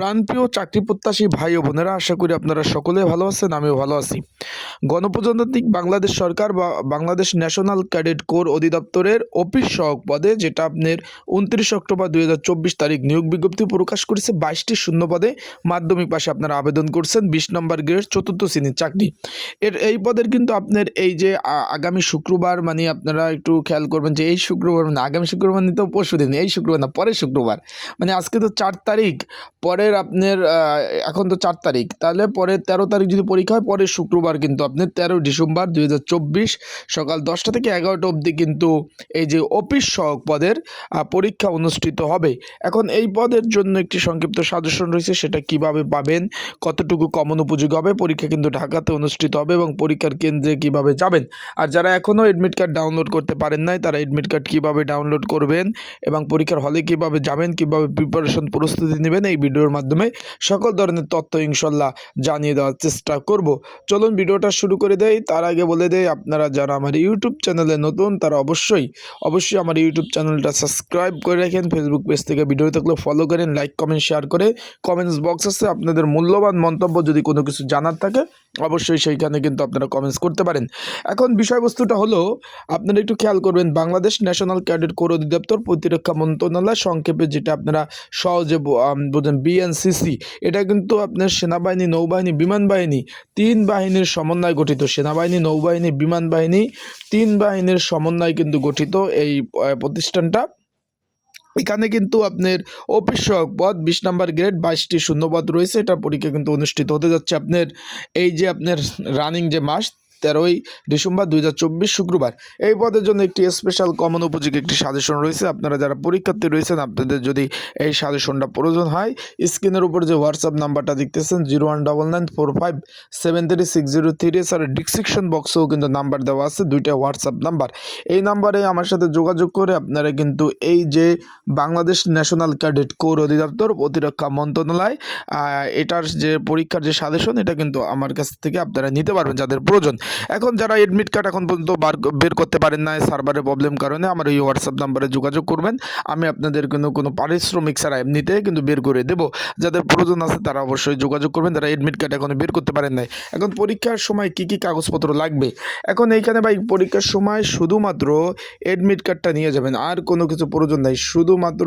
প্রাণপ্রিয় চাকরি প্রত্যাশী ভাই ও বোনেরা, আশা করি আপনারা সকলে ভালো আছেন, আমিও ভালো আছি। গণপ্রজাতান্ত্রিক বাংলাদেশ সরকার বা বাংলাদেশ ন্যাশনাল ক্যাডেট কোর অধিদপ্তরের অফিস সহক পদে, যেটা আপনার উনত্রিশ অক্টোবর দুই হাজার চব্বিশ তারিখ নিয়োগ বিজ্ঞপ্তি প্রকাশ করেছে, বাইশটি শূন্য পদে মাধ্যমিক পাশে আপনারা আবেদন করছেন, বিশ নম্বর গ্রেড, চতুর্থ শ্রেণির চাকরি। এর এই পদের কিন্তু আপনার এই যে আগামী শুক্রবার মানে আপনারা একটু খেয়াল করবেন যে এই শুক্রবার মানে আগামী শুক্রবার মানে তো পরশু দিন এই শুক্রবার না, পরের শুক্রবার। মানে আজকে তো চার তারিখ, পরের আপনার এখন তো চার তারিখ। তাহলে পরের তেরো তারিখ যদি পরীক্ষা হয় পরের শুক্রবার কিন্তু আপনার তেরো ডিসেম্বর দু হাজার চব্বিশ সকাল দশটা থেকে এগারোটা অবধি কিন্তু এই যে অফিস সহক পদের পরীক্ষা অনুষ্ঠিত হবে। এখন এই পদের জন্য একটি সংক্ষিপ্ত সাজেশন রয়েছে, সেটা কীভাবে পাবেন, কতটুকু কমন উপযোগী হবে, পরীক্ষা কিন্তু ঢাকাতে অনুষ্ঠিত হবে এবং পরীক্ষার কেন্দ্রে কীভাবে যাবেন। আর যারা এখনও এডমিট কার্ড ডাউনলোড করতে পারেন নাই, তারা এডমিট কার্ড কীভাবে ডাউনলোড করবেন এবং পরীক্ষার হলে কীভাবে যাবেন, কীভাবে প্রিপারেশন প্রস্তুতি নেবেন, এই ভিডিওর মাধ্যমে সকল ধরনের তথ্য ইনশাল্লাহ জানিয়ে দেওয়ার চেষ্টা করব। চলুন ভিডিওটা শুরু করে দেই। তার আগে বলে দেই, আপনারা যারা আমার ইউটিউব চ্যানেলে নতুন, তারা অবশ্যই অবশ্যই আমার ইউটিউব চ্যানেলটা সাবস্ক্রাইব করে রাখেন। ফেসবুক পেজ থেকে ভিডিও থাকলে ফলো করেন লাইক কমেন্ট শেয়ার করে কমেন্টস বক্স আছে। আপনাদের মূল্যবান মন্তব্য যদি কোনো কিছু জানার থাকে, অবশ্যই সেইখানে কিন্তু আপনারা কমেন্টস করতে পারেন। এখন বিষয়বস্তুটা হলো, আপনারা একটু খেয়াল করবেন, বাংলাদেশ ন্যাশনাল ক্যাডেট কোর অধিদপ্তর প্রতিরক্ষা মন্ত্রণালয় সংক্ষেপে যেটা আপনারা সহজে ব- বোঝেন বিএনসিসি এটা কিন্তু আপনার সেনাবাহিনী, নৌবাহিনী, বিমান বাহিনী, তিন বাহিনীর সমন্বয় গঠিত। সেনাবাহিনী, নৌবাহিনী, বিমান বাহিনী, তিন বাহিনীর সমন্বয় কিন্তু গঠিত এই প্রতিষ্ঠানটা। এখানে কিন্তু আপনার অফিস পদ, বিশ নাম্বার গ্রেড, বাইশটি শূন্যপদ রয়েছে। এটা পরীক্ষা কিন্তু অনুষ্ঠিত হতে যাচ্ছে আপনার, এই যে আপনার রানিং যে মাস তেরোই ডিসেম্বর দু হাজার চব্বিশ শুক্রবার। এই পদের জন্য একটি স্পেশাল কমন উপযোগী একটি সাজেশন রয়েছে। আপনারা যারা পরীক্ষার্থী রয়েছেন, আপনাদের যদি এই সাজেশনটা প্রয়োজন হয়, স্ক্রিনের উপর যে হোয়াটসঅ্যাপ নাম্বারটা দেখতেছেন zero one double nine four five seven three six zero three sir description বক্সেও কিন্তু নাম্বার দেওয়া আছে, দুইটা হোয়াটসঅ্যাপ নাম্বার এই নাম্বারে আমার সাথে যোগাযোগ করে আপনারা কিন্তু এই যে বাংলাদেশ ন্যাশনাল ক্যাডেট কোর অধিদপ্তর প্রতিরক্ষা মন্ত্রণালয় এটার যে পরীক্ষার যে সাজেশন এটা কিন্তু আমার কাছ থেকে আপনারা নিতে পারবেন যাদের প্রয়োজন। এখন যারা এডমিট কার্ড এখন পর্যন্ত বার বের করতে পারেন না সার্ভারের প্রবলেম কারণে আমার এই হোয়াটসঅ্যাপ নাম্বারে যোগাযোগ করবেন। আমি আপনাদের কিন্তু কোনো পারিশ্রমিক ছাড়া এমনিতে কিন্তু বের করে দেবো। যাদের প্রয়োজন আছে তারা অবশ্যই যোগাযোগ করবেন। যারা এডমিট কার্ড এখনও বের করতে পারেন নাই, এখন পরীক্ষার সময় কি কি কাগজপত্র লাগবে? এখন এইখানে ভাই পরীক্ষার সময় শুধুমাত্র এডমিট কার্ডটা নিয়ে যাবেন। আর কোনো কিছু প্রয়োজন নাই। শুধুমাত্র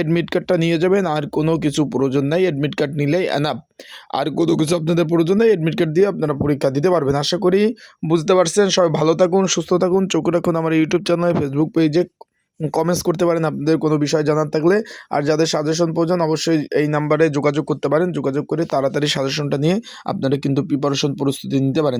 এডমিট কার্ডটা নিয়ে যাবেন। আর কোনো কিছু প্রয়োজন নাই। এডমিট কার্ড নিলেই এনাফ আর কোনো কিছু আপনাদের প্রয়োজন নেই এডমিট কার্ড দিয়ে আপনারা পরীক্ষা দিতে পারবেন। আশা করি বুঝতে পারছেন? সবাই ভালো থাকুন, সুস্থ থাকুন। চোখ রাখুন আমার ইউটিউব চ্যানেল ফেসবুক পেজে কমেন্টস করতে পারেন, আপনাদের কোনো বিষয় জানার থাকলে। আর যাদের সাজেশন প্রয়োজন, অবশ্যই এই নাম্বারে যোগাযোগ করতে পারেন। যোগাযোগ করে তাড়াতাড়ি সাজেশনটা নিয়ে আপনারা কিন্তু প্রিপারেশন প্রস্তুতি নিতে পারেন।